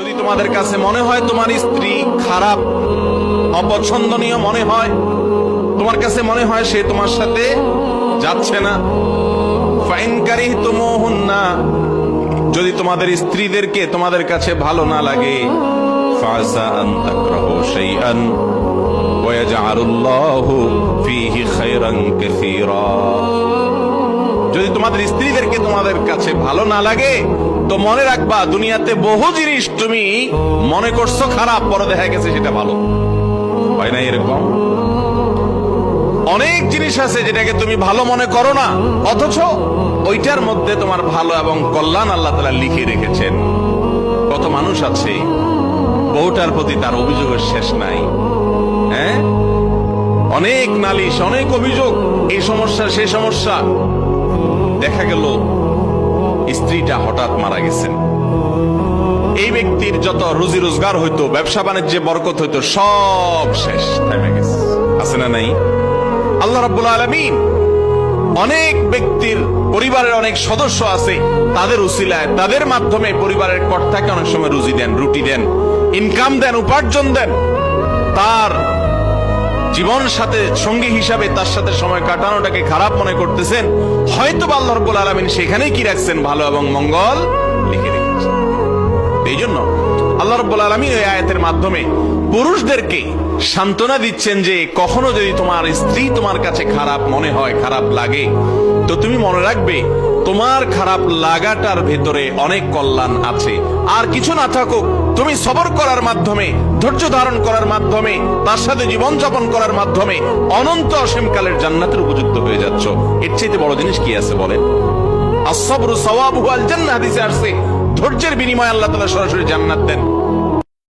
যদি তোমাদের কাছে মনে হয় তোমার স্ত্রী খারাপ, অপছন্দনীয় মনে হয়, তোমার কাছে মনে হয় সে তোমার সাথে যাচ্ছে না ফাইনকারী তুমোহন না যদি তোমাদের স্ত্রীদেরকে তোমাদের কাছে ভালো না লাগে যদি তোমাদের স্ত্রীদেরকে তোমাদের কাছে ভালো না লাগে তো মনে রাখবা, দুনিয়াতে বহু জিনিস তুমি মনে করছ খারাপ, পরে দেখা গেছে সেটা ভালো। হয় না এরকম? অনেক জিনিস আছে যেটাকে তুমি ভালো মনে করো না, অথচ ওইটার মধ্যে তোমার ভালো এবং কল্যাণ আল্লাহ তালা লিখে রেখেছেন। কত মানুষ আছে বউটার প্রতি তার অভিযোগের শেষ নাই। হ্যাঁ? অনেক নালিশ, অনেক অভিযোগ, এই সমস্যা, সেই সমস্যা। দেখা গেল স্ত্রীটা হঠাৎ মারা গেছেন। এই ব্যক্তির যত রুজি রোজগার হইতো, ব্যবসা বাণিজ্যে বরকত হইতো, সব শেষ, থেমে গেছে। আছে না নাই? আল্লাহ রাব্বুল আলামিন অনেক ব্যক্তির পরিবারের অনেক সদস্য আছে, তাদের উসিলায়, তাদের মাধ্যমে পরিবারের কর্তাকে অনেক সময় রুজি দেন, রুটি দেন, ইনকাম দেন, উপার্জন দেন। তার জীবন সাথে সঙ্গী হিসাবে তার সাথে সময় কাটানোটাকে খারাপ মনে করতেছেন হয়তো আল্লাহ রব্বুল আলমিন সেখানেই কি রাখছেন, ভালো এবং মঙ্গল? লিখে এই জন্য আল্লাহ রব্বুল আলমিন এই আয়াতের মাধ্যমে পুরুষদেরকে সান্ত্বনা দিচ্ছেন যে কখনো যদি তোমার স্ত্রী তোমার কাছে খারাপ মনে হয়, খারাপ লাগে, তো তুমি মনে রাখবে তোমার খারাপ লাগাটার ভেতরে অনেক কল্যাণ আছে। আর কিছু না থাকুক, তুমি সবর করার মাধ্যমে, ধৈর্য ধারণ করার মাধ্যমে, তার সাথে জীবন যাপন করার মাধ্যমে অনন্ত অসীমকালের জান্নাতের উপযুক্ত হয়ে যাচ্ছ। এর চাইতে বড় জিনিস কি আছে বলেন? আসবরু সওয়াবু আল জান্নাহ হাদিসে আসছে ধৈর্যের বিনিময়ে আল্লাহ তালা সরাসরি জান্নাত দেন।